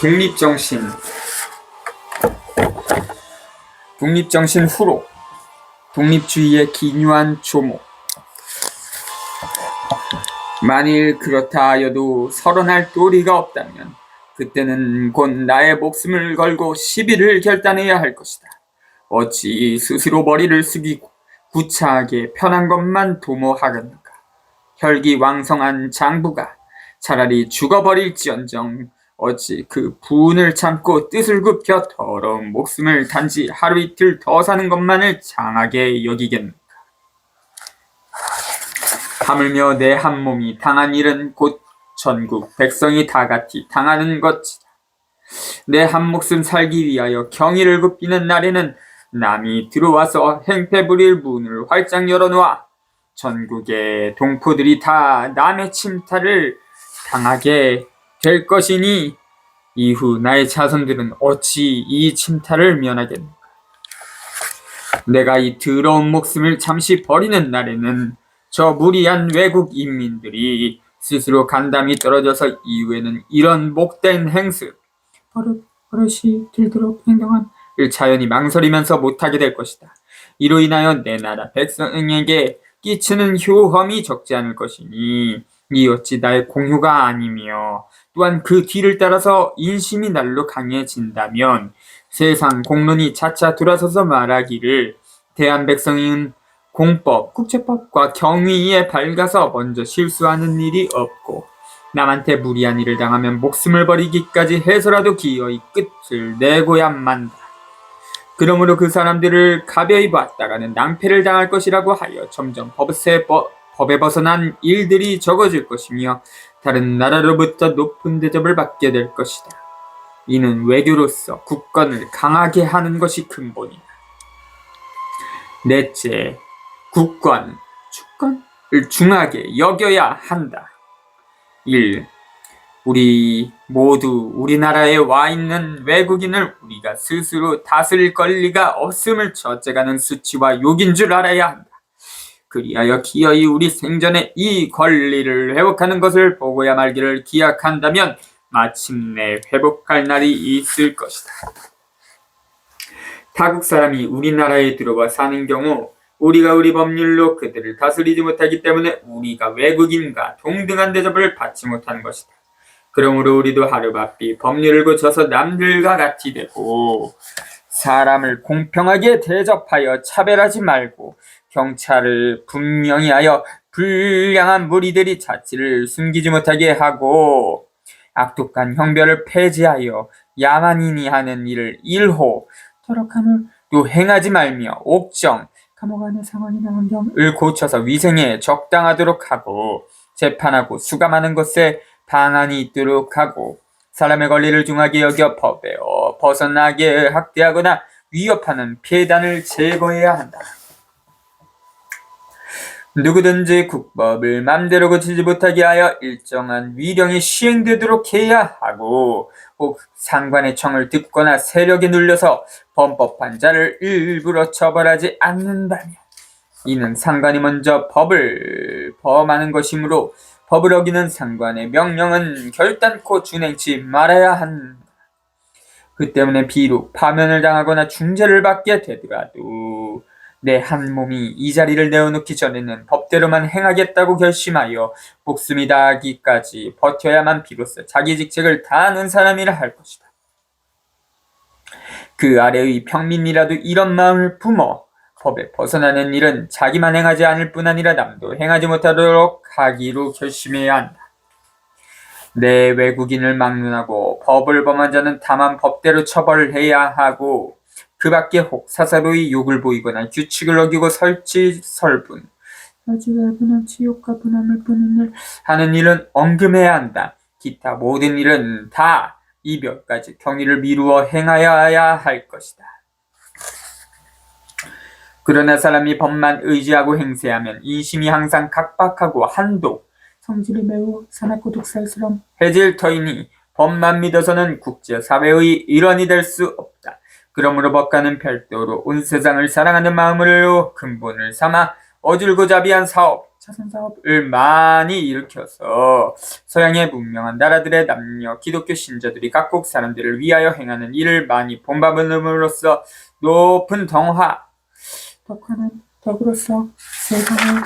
독립정신 독립정신 후로 독립주의의 기묘한 조목 만일 그렇다 하여도 서론할 도리가 없다면 그때는 곧 나의 목숨을 걸고 시비를 결단해야 할 것이다. 어찌 스스로 머리를 숙이고 구차하게 편한 것만 도모하겠는가. 혈기 왕성한 장부가 차라리 죽어버릴지언정 어찌 그 분을 참고 뜻을 굽혀 더러운 목숨을 단지 하루 이틀 더 사는 것만을 장하게 여기겠는가. 하물며 내 한 몸이 당한 일은 곧 전국 백성이 다 같이 당하는 것이다. 내 한 목숨 살기 위하여 경의를 굽히는 날에는 남이 들어와서 행패 부릴 문을 활짝 열어놓아 전국의 동포들이 다 남의 침탈을 당하게 될 것이니 이후 나의 자손들은 어찌 이 침탈을 면하겠는가. 내가 이 더러운 목숨을 잠시 버리는 날에는 저 무리한 외국 인민들이 스스로 간담이 떨어져서 이후에는 이런 목된 행습, 버릇, 버릇이 들도록 행동한 을 자연히 망설이면서 못하게 될 것이다. 이로 인하여 내 나라 백성에게 끼치는 효험이 적지 않을 것이니 이 어찌 나의 공효가 아니며 또한 그 뒤를 따라서 인심이 날로 강해진다면 세상 공론이 차차 돌아서서 말하기를 대한 백성은 공법, 국제법과 경위에 밝아서 먼저 실수하는 일이 없고 남한테 무리한 일을 당하면 목숨을 버리기까지 해서라도 기어이 끝을 내고야만 다. 그러므로 그 사람들을 가벼이 봤다가는 낭패를 당할 것이라고 하여 점점 법세, 버- 법에 벗어난 일들이 적어질 것이며 다른 나라로부터 높은 대접을 받게 될 것이다. 이는 외교로서 국권을 강하게 하는 것이 근본이다. 넷째, 국권, 주권을 중하게 여겨야 한다. 1. 우리 모두 우리나라에 와 있는 외국인을 우리가 스스로 다스릴 권리가 없음을 첫째가는 수치와 욕인 줄 알아야 한다. 그리하여 기어이 우리 생전에 이 권리를 회복하는 것을 보고야 말기를 기약한다면 마침내 회복할 날이 있을 것이다. 타국 사람이 우리나라에 들어와 사는 경우 우리가 우리 법률로 그들을 다스리지 못하기 때문에 우리가 외국인과 동등한 대접을 받지 못하는 것이다. 그러므로 우리도 하루바삐 법률을 고쳐서 남들과 같이 되고 사람을 공평하게 대접하여 차별하지 말고 경찰을 분명히 하여 불량한 무리들이 자치를 숨기지 못하게 하고 악독한 형별을 폐지하여 야만인이 하는 일을 일호 더럽함을 또 행하지 말며 옥정 감옥 안의 상황이나 환경을 고쳐서 위생에 적당하도록 하고 재판하고 수감하는 것에 방안이 있도록 하고 사람의 권리를 중하게 여겨 법에 어, 벗어나게 학대하거나 위협하는 폐단을 제거해야 한다. 누구든지 국법을 맘대로 고치지 못하게 하여 일정한 위령이 시행되도록 해야 하고 혹 상관의 청을 듣거나 세력에 눌려서 범법한 자를 일부러 처벌하지 않는다면 이는 상관이 먼저 법을 범하는 것이므로 법을 어기는 상관의 명령은 결단코 준행치 말아야 한다. 그 때문에 비록 파면을 당하거나 중재를 받게 되더라도 내 한 몸이 이 자리를 내어놓기 전에는 법대로만 행하겠다고 결심하여 목숨이 다하기까지 버텨야만 비로소 자기 직책을 다하는 사람이라 할 것이다. 그 아래의 평민이라도 이런 마음을 품어 법에 벗어나는 일은 자기만 행하지 않을 뿐 아니라 남도 행하지 못하도록 하기로 결심해야 한다. 내 외국인을 막론하고 법을 범한 자는 다만 법대로 처벌해야 하고 그 밖에 혹 사사로이 욕을 보이거나 규칙을 어기고 설치설분 아주 분한 치욕과 분함을 부는 일 하는 일은 엄금해야 한다. 기타 모든 일은 다이몇 가지 경위를 미루어 행하여야 할 것이다. 그러나 사람이 법만 의지하고 행세하면 이심이 항상 각박하고 한독, 성질이 매우 사납고 독살스러움, 해질 터이니 법만 믿어서는 국제 사회의 일원이 될 수 없다. 그러므로 법과는 별도로 온 세상을 사랑하는 마음으로 근본을 삼아 어질고 자비한 사업, 자선 사업을 많이 일으켜서 서양의 문명한 나라들의 남녀 기독교 신자들이 각국 사람들을 위하여 행하는 일을 많이 본받음으로써 높은 덩화 덕화는 덕으로서 세상을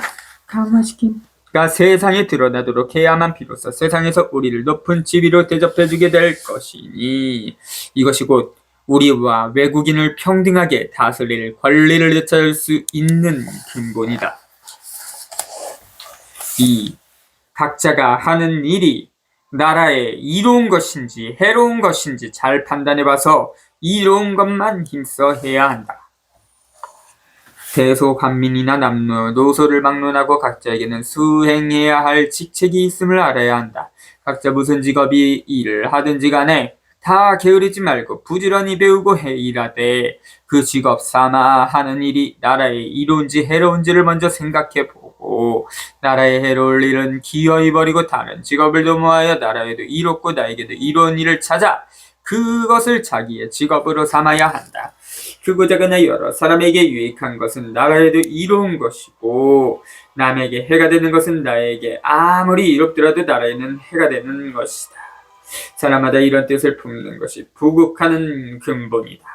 강화시킴 가 세상에 드러나도록 해야만 비로소 세상에서 우리를 높은 지위로 대접해주게 될 것이니 이것이 곧 우리와 외국인을 평등하게 다스릴 권리를 되찾을 수 있는 근본이다. 2. 각자가 하는 일이 나라에 이로운 것인지 해로운 것인지 잘 판단해봐서 이로운 것만 힘써 해야 한다. 대소 관민이나 남녀, 노소를 막론하고 각자에게는 수행해야 할 직책이 있음을 알아야 한다. 각자 무슨 직업이 일을 하든지 간에 다 게으르지 말고 부지런히 배우고 해 일하되 그 직업 삼아 하는 일이 나라에 이로운지 해로운지를 먼저 생각해 보고 나라에 해로울 일은 기어이 버리고 다른 직업을 도모하여 나라에도 이롭고 나에게도 이로운 일을 찾아 그것을 자기의 직업으로 삼아야 한다. 크고작거나 여러 사람에게 유익한 것은 나라에도 이로운 것이고 남에게 해가 되는 것은 나에게 아무리 이롭더라도 나라에는 해가 되는 것이다. 사람마다 이런 뜻을 품는 것이 부국하는 근본이다.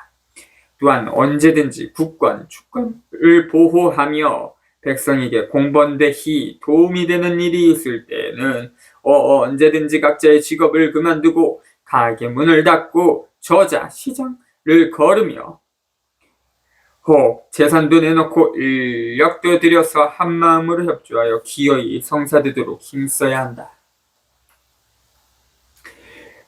또한 언제든지 국권, 주권을 보호하며 백성에게 공번대히 도움이 되는 일이 있을 때에는 어, 언제든지 각자의 직업을 그만두고 가게 문을 닫고 저자, 시장을 걸으며 혹 재산도 내놓고 인력도 들여서 한마음으로 협조하여 기어이 성사되도록 힘써야 한다.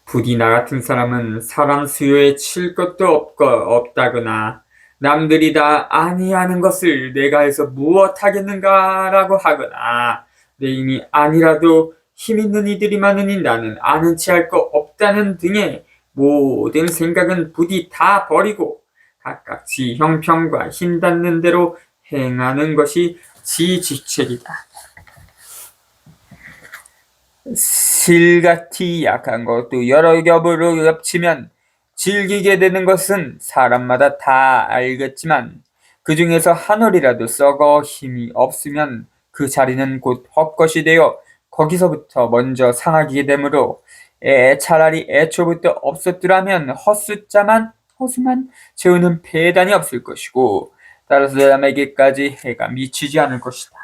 부디 나 같은 사람은 사람 수요에 칠 것도 없고 없다거나 남들이 다 아니하는 것을 내가 해서 무엇하겠는가라고 하거나 내 힘이 아니라도 힘 있는 이들이 많으니 나는 아는 체할 거 없다는 등의 모든 생각은 부디 다 버리고 각각 지 형편과 힘 닿는 대로 행하는 것이 지 직책이다. 실같이 약한 것도 여러 겹으로 겹치면 즐기게 되는 것은 사람마다 다 알겠지만 그 중에서 한 올이라도 썩어 힘이 없으면 그 자리는 곧 헛것이 되어 거기서부터 먼저 상하게 되므로 애 차라리 애초부터 없었더라면 헛숫자만 허수만 채우는 폐단이 없을 것이고 따라서 남에게까지 해가 미치지 않을 것이다.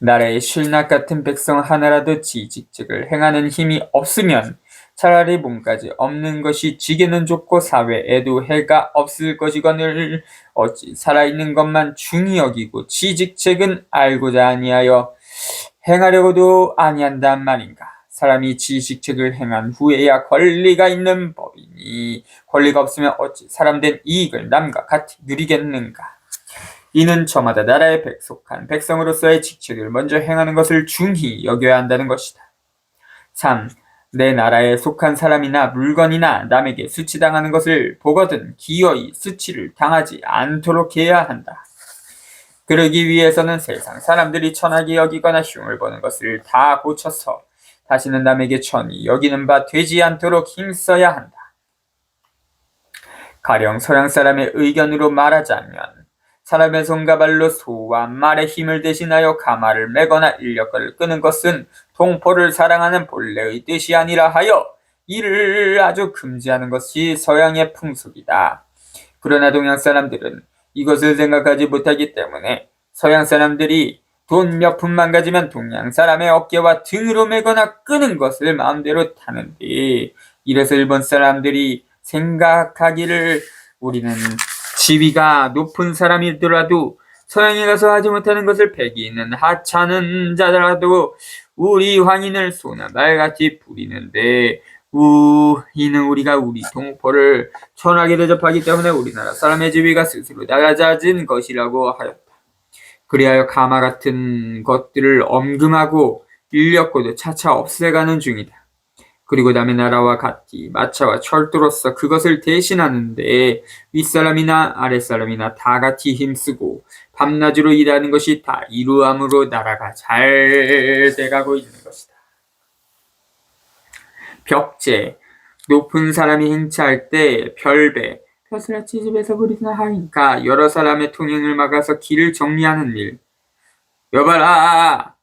나라의 신락 같은 백성 하나라도 지직책을 행하는 힘이 없으면 차라리 몸까지 없는 것이 지게는 좋고 사회에도 해가 없을 것이거늘 어찌 살아있는 것만 중히 여기고 지직책은 알고자 아니하여 행하려고도 아니한단 말인가. 사람이 지식책을 행한 후에야 권리가 있는 법이니 권리가 없으면 어찌 사람된 이익을 남과 같이 누리겠는가. 이는 저마다 나라에 속한 백성으로서의 직책을 먼저 행하는 것을 중히 여겨야 한다는 것이다. 3. 내 나라에 속한 사람이나 물건이나 남에게 수치당하는 것을 보거든 기어이 수치를 당하지 않도록 해야 한다. 그러기 위해서는 세상 사람들이 천하게 여기거나 흉을 보는 것을 다 고쳐서 다시는 남에게 천히 여기는 바 되지 않도록 힘써야 한다. 가령 서양 사람의 의견으로 말하자면 사람의 손과 발로 소와 말의 힘을 대신하여 가마를 매거나 인력거를 끄는 것은 동포를 사랑하는 본래의 뜻이 아니라 하여 이를 아주 금지하는 것이 서양의 풍속이다. 그러나 동양 사람들은 이것을 생각하지 못하기 때문에 서양 사람들이 돈 몇 푼만 가지면 동양 사람의 어깨와 등으로 매거나 끄는 것을 마음대로 타는데 이래서 일본 사람들이 생각하기를 우리는 지위가 높은 사람이더라도 서양에 가서 하지 못하는 것을 배기는 하찮은 자라도 우리 황인을 소나 말같이 부리는데 우 이는 우리가 우리 동포를 천하게 대접하기 때문에 우리나라 사람의 지위가 스스로 낮아진 것이라고 하였다. 그리하여 가마 같은 것들을 엄금하고 인력고도 차차 없애가는 중이다. 그리고 남의 나라와 같이 마차와 철도로서 그것을 대신하는데 윗사람이나 아랫사람이나 다 같이 힘쓰고 밤낮으로 일하는 것이 다 이루함으로 나라가 잘 돼가고 있는 것이다. 벽제 높은 사람이 행차할 때 별배 벼슬아 치 집에서 부리나 하니까 여러 사람의 통행을 막아서 길을 정리하는 일 여봐라!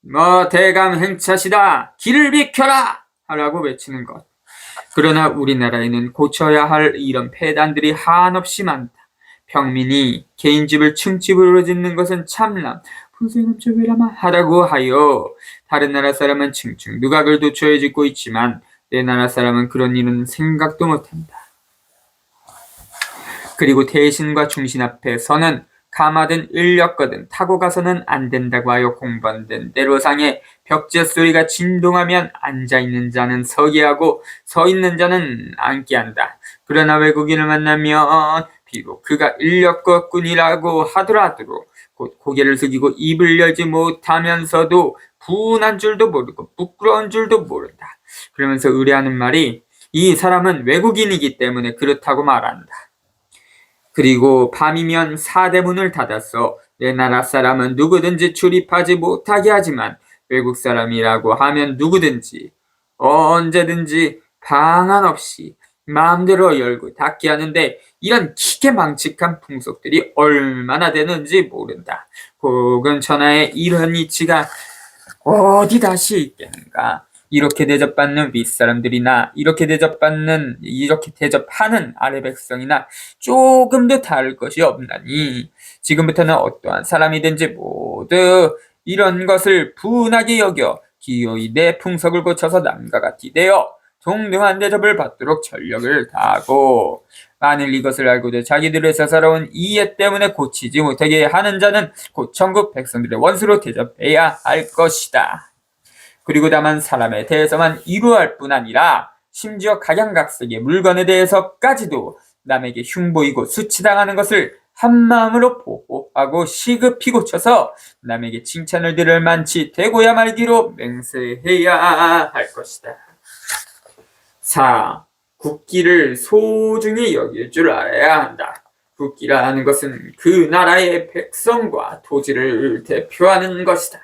뭐 대강 행차시다! 길을 비켜라! 하라고 외치는 것. 그러나 우리나라에는 고쳐야 할 이런 폐단들이 한없이 많다. 평민이 개인 집을 층집으로 짓는 것은 참남, 분쇄넘쳐 외라마 하라고 하여 다른 나라 사람은 층층 누각을 도처에 짓고 있지만 내 나라 사람은 그런 일은 생각도 못한다. 그리고 대신과 중신 앞에 서는 가마든 인력거든 타고 가서는 안 된다고 하여 공번된 내로상에 벽제 소리가 진동하면 앉아 있는 자는 서게 하고 서 있는 자는 앉게 한다. 그러나 외국인을 만나면 비록 그가 인력거꾼이라고 하더라도 곧 고개를 숙이고 입을 열지 못하면서도 분한 줄도 모르고 부끄러운 줄도 모른다. 그러면서 의뢰하는 말이 이 사람은 외국인이기 때문에 그렇다고 말한다. 그리고 밤이면 사대문을 닫아서 내 나라 사람은 누구든지 출입하지 못하게 하지만 외국 사람이라고 하면 누구든지 언제든지 방한 없이 마음대로 열고 닫게 하는데 이런 기계망측한 풍속들이 얼마나 되는지 모른다. 혹은 천하에 이런 이치가 어디 다시 있겠는가? 이렇게 대접받는 윗사람들이나 이렇게 대접받는 이렇게 대접하는 아래 백성이나 조금도 다를 것이 없나니 지금부터는 어떠한 사람이든지 모두 이런 것을 분하게 여겨 기어이 내 풍속을 고쳐서 남과 같이 되어 동등한 대접을 받도록 전력을 다하고 만일 이것을 알고도 자기들의 사사로운 이해 때문에 고치지 못하게 하는 자는 곧 천국 백성들의 원수로 대접해야 할 것이다. 그리고 다만 사람에 대해서만 이루할 뿐 아니라 심지어 각양각색의 물건에 대해서까지도 남에게 흉보이고 수치당하는 것을 한마음으로 보호하고 시급히 고쳐서 남에게 칭찬을 들을 만치 되고야 말기로 맹세해야 할 것이다. 4. 국기를 소중히 여길 줄 알아야 한다. 국기라 하는 것은 그 나라의 백성과 토지를 대표하는 것이다.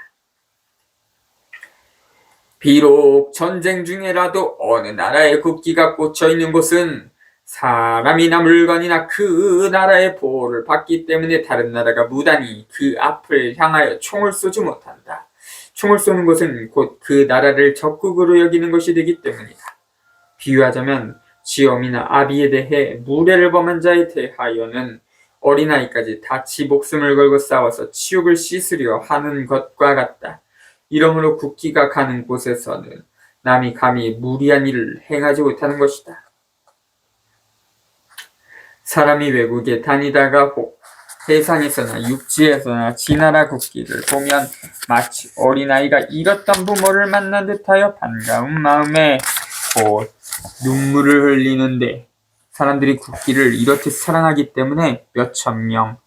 비록 전쟁 중에라도 어느 나라의 국기가 꽂혀 있는 곳은 사람이나 물건이나 그 나라의 보호를 받기 때문에 다른 나라가 무단히 그 앞을 향하여 총을 쏘지 못한다. 총을 쏘는 것은 곧 그 나라를 적국으로 여기는 것이 되기 때문이다. 비유하자면 지엄이나 아비에 대해 무례를 범한 자에 대하여는 어린아이까지 다치 목숨을 걸고 싸워서 치욕을 씻으려 하는 것과 같다. 이러므로 국기가 가는 곳에서는 남이 감히 무리한 일을 행하지 못하는 것이다. 사람이 외국에 다니다가 혹 세상에서나 육지에서나 지나라 국기를 보면 마치 어린아이가 잃었던 부모를 만난 듯하여 반가운 마음에 곧 눈물을 흘리는데 사람들이 국기를 이렇게 사랑하기 때문에 몇천 명,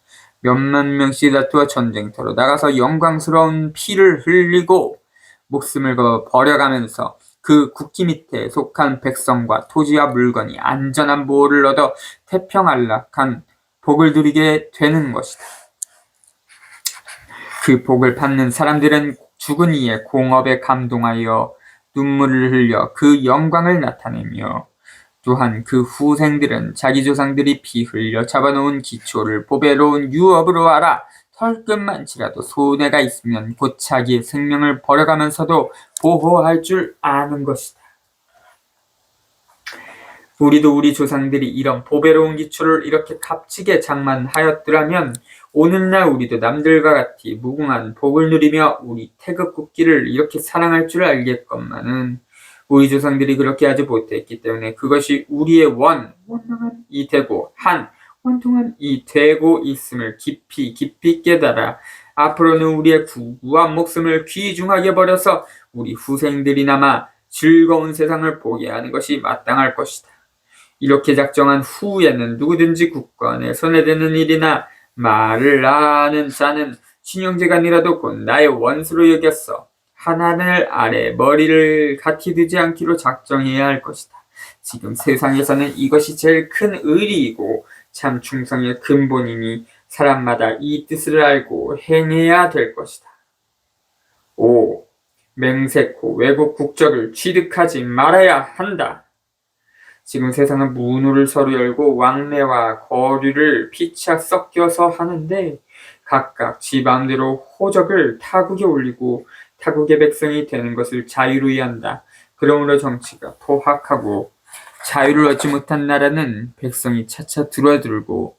몇만 명씩 다투어 전쟁터로 나가서 영광스러운 피를 흘리고 목숨을 거 버려가면서 그 국기 밑에 속한 백성과 토지와 물건이 안전한 보호를 얻어 태평안락한 복을 누리게 되는 것이다. 그 복을 받는 사람들은 죽은 이의 공업에 감동하여 눈물을 흘려 그 영광을 나타내며 또한 그 후생들은 자기 조상들이 피 흘려 잡아놓은 기초를 보배로운 유업으로 알아 털끝만치라도 손해가 있으면 곧 자기의 생명을 버려가면서도 보호할 줄 아는 것이다. 우리도 우리 조상들이 이런 보배로운 기초를 이렇게 값지게 장만하였더라면 오늘날 우리도 남들과 같이 무궁한 복을 누리며 우리 태극 국기를 이렇게 사랑할 줄 알겠건만은 우리 조상들이 그렇게 하지 못했기 때문에 그것이 우리의 원, 원망한 이 되고 한, 원통한 이 되고 있음을 깊이 깊이 깨달아 앞으로는 우리의 구구한 목숨을 귀중하게 버려서 우리 후생들이나마 즐거운 세상을 보게 하는 것이 마땅할 것이다. 이렇게 작정한 후에는 누구든지 국권에 손해되는 일이나 말을 아는 자는 신형제간이라도 곧 나의 원수로 여겼어. 하나늘 아래 머리를 같이 두지 않기로 작정해야 할 것이다. 지금 세상에서는 이것이 제일 큰 의리이고 참 충성의 근본이니 사람마다 이 뜻을 알고 행해야 될 것이다. 5. 맹세코 외국 국적을 취득하지 말아야 한다. 지금 세상은 문호를 서로 열고 왕래와 거류를 피차 섞여서 하는데 각각 지방대로 호적을 타국에 올리고 타국의 백성이 되는 것을 자유로 이한다. 그러므로 정치가 포악하고 자유를 얻지 못한 나라는 백성이 차차 들어들고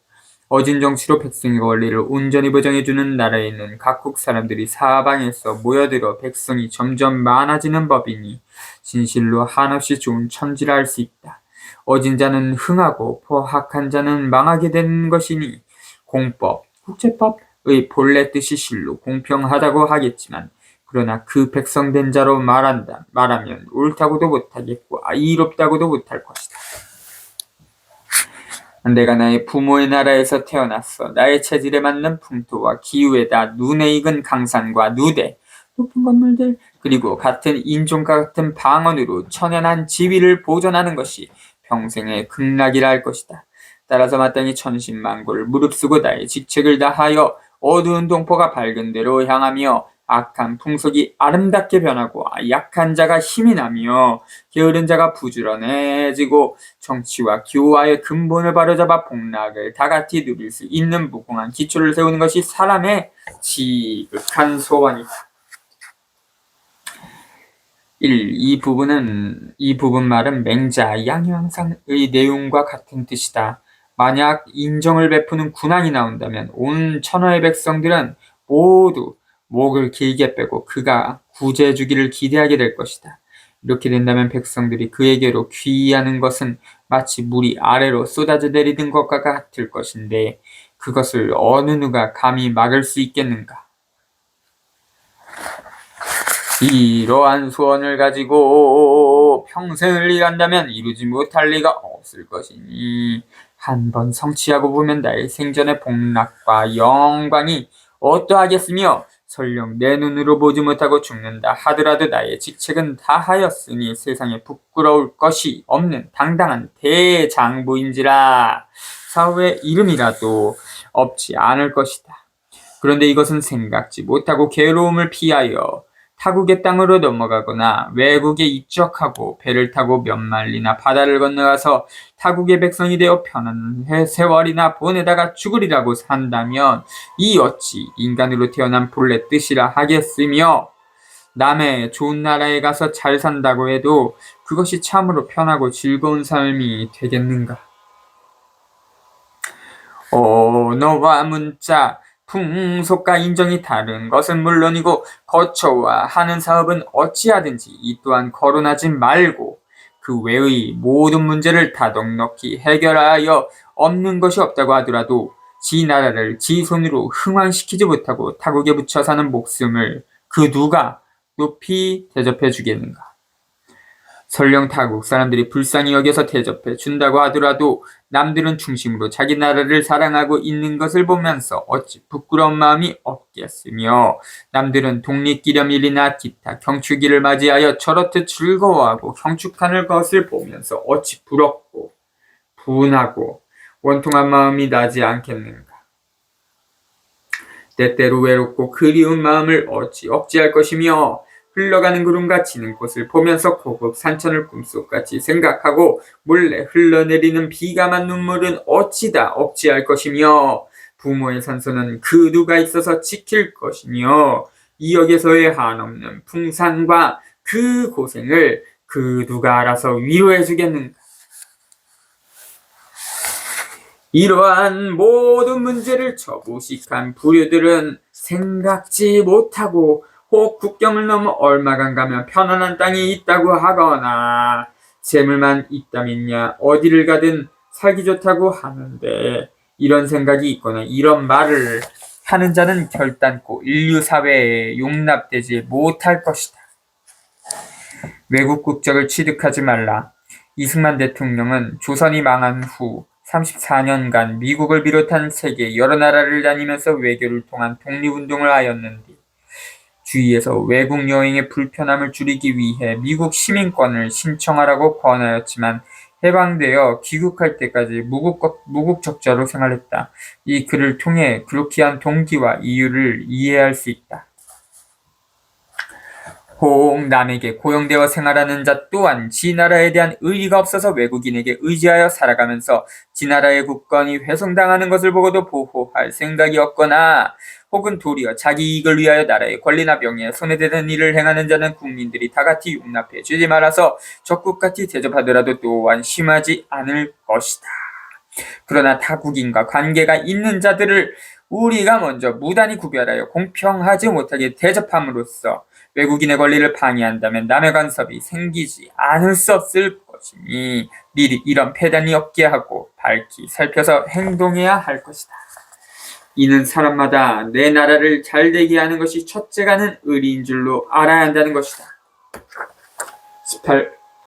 어진 정치로 백성의 원리를 온전히 보장해주는 나라에 있는 각국 사람들이 사방에서 모여들어 백성이 점점 많아지는 법이니 진실로 한없이 좋은 천지라 할 수 있다. 어진 자는 흥하고 포악한 자는 망하게 되는 것이니 공법, 국제법의 본래 뜻이 실로 공평하다고 하겠지만 그러나 그 백성된 자로 말한다 말하면 옳다고도 못하겠고 아, 이롭다고도 못할 것이다. 내가 나의 부모의 나라에서 태어났어. 나의 체질에 맞는 풍토와 기후에다 눈에 익은 강산과 누대, 높은 건물들, 그리고 같은 인종과 같은 방언으로 천연한 지위를 보존하는 것이 평생의 극락이라 할 것이다. 따라서 마땅히 천신만고를 무릅쓰고 나의 직책을 다하여 어두운 동포가 밝은 데로 향하며 악한 풍속이 아름답게 변하고 약한 자가 힘이 나며 게으른 자가 부지런해지고 정치와 기후와의 근본을 바로잡아 복락을 다같이 누릴 수 있는 무궁한 기초를 세우는 것이 사람의 지극한 소원이다. 1. 이 부분은 이 부분 말은 맹자 양형상의 내용과 같은 뜻이다. 만약 인정을 베푸는 군왕이 나온다면 온 천하의 백성들은 모두 목을 길게 빼고 그가 구제해 주기를 기대하게 될 것이다. 이렇게 된다면 백성들이 그에게로 귀의하는 것은 마치 물이 아래로 쏟아져 내리는 것과 같을 것인데 그것을 어느 누가 감히 막을 수 있겠는가? 이러한 소원을 가지고 평생을 일한다면 이루지 못할 리가 없을 것이니 한 번 성취하고 보면 나의 생전의 복락과 영광이 어떠하겠으며 설령 내 눈으로 보지 못하고 죽는다 하더라도 나의 직책은 다하였으니 세상에 부끄러울 것이 없는 당당한 대장부인지라 사후의 이름이라도 없지 않을 것이다. 그런데 이것은 생각지 못하고 괴로움을 피하여 타국의 땅으로 넘어가거나 외국에 입적하고 배를 타고 몇 마일이나 바다를 건너가서 타국의 백성이 되어 편한 세월이나 보내다가 죽으리라고 산다면 이 어찌 인간으로 태어난 본래 뜻이라 하겠으며 남의 좋은 나라에 가서 잘 산다고 해도 그것이 참으로 편하고 즐거운 삶이 되겠는가? 오, 너와 문자, 풍속과 인정이 다른 것은 물론이고 거처와 하는 사업은 어찌하든지 이 또한 거론하지 말고 그 외의 모든 문제를 다독넉히 해결하여 없는 것이 없다고 하더라도 지 나라를 지 손으로 흥왕시키지 못하고 타국에 붙여 사는 목숨을 그 누가 높이 대접해 주겠는가? 설령 타국 사람들이 불쌍히 여겨서 대접해 준다고 하더라도 남들은 중심으로 자기 나라를 사랑하고 있는 것을 보면서 어찌 부끄러운 마음이 없겠으며 남들은 독립기념일이나 기타 경축일을 맞이하여 저렇듯 즐거워하고 경축하는 것을 보면서 어찌 부럽고 분하고 원통한 마음이 나지 않겠는가. 때때로 외롭고 그리운 마음을 어찌 억제할 것이며 흘러가는 구름과 지는 곳을 보면서 고급 산천을 꿈속같이 생각하고 몰래 흘러내리는 비감한 눈물은 어찌다 억지할 것이며 부모의 산소는 그 누가 있어서 지킬 것이며 이 역에서의 한없는 풍산과 그 고생을 그 누가 알아서 위로해 주겠는가. 이러한 모든 문제를 저부식한 부류들은 생각지 못하고 혹 국경을 넘어 얼마간 가면 편안한 땅이 있다고 하거나 재물만 있다면야 어디를 가든 살기 좋다고 하는데 이런 생각이 있거나 이런 말을 하는 자는 결단코 인류 사회에 용납되지 못할 것이다. 외국 국적을 취득하지 말라. 이승만 대통령은 조선이 망한 후 34년간 미국을 비롯한 세계 여러 나라를 다니면서 외교를 통한 독립운동을 하였는데 주위에서 외국 여행의 불편함을 줄이기 위해 미국 시민권을 신청하라고 권하였지만 해방되어 귀국할 때까지 무국, 무국적자로 생활했다. 이 글을 통해 그렇게 한 동기와 이유를 이해할 수 있다. 혹 남에게 고용되어 생활하는 자 또한 지 나라에 대한 의리가 없어서 외국인에게 의지하여 살아가면서 지 나라의 국권이 훼손당하는 것을 보고도 보호할 생각이 없거나 혹은 도리어 자기 이익을 위하여 나라의 권리나 명예에 손해되는 일을 행하는 자는 국민들이 다 같이 용납해 주지 말아서 적국같이 대접하더라도 또한 심하지 않을 것이다. 그러나 타국인과 관계가 있는 자들을 우리가 먼저 무단히 구별하여 공평하지 못하게 대접함으로써 외국인의 권리를 방해한다면 남의 간섭이 생기지 않을 수 없을 것이니 미리 이런 폐단이 없게 하고 밝히 살펴서 행동해야 할 것이다. 이는 사람마다 내 나라를 잘 되게 하는 것이 첫째 가는 의리인 줄로 알아야 한다는 것이다. 18.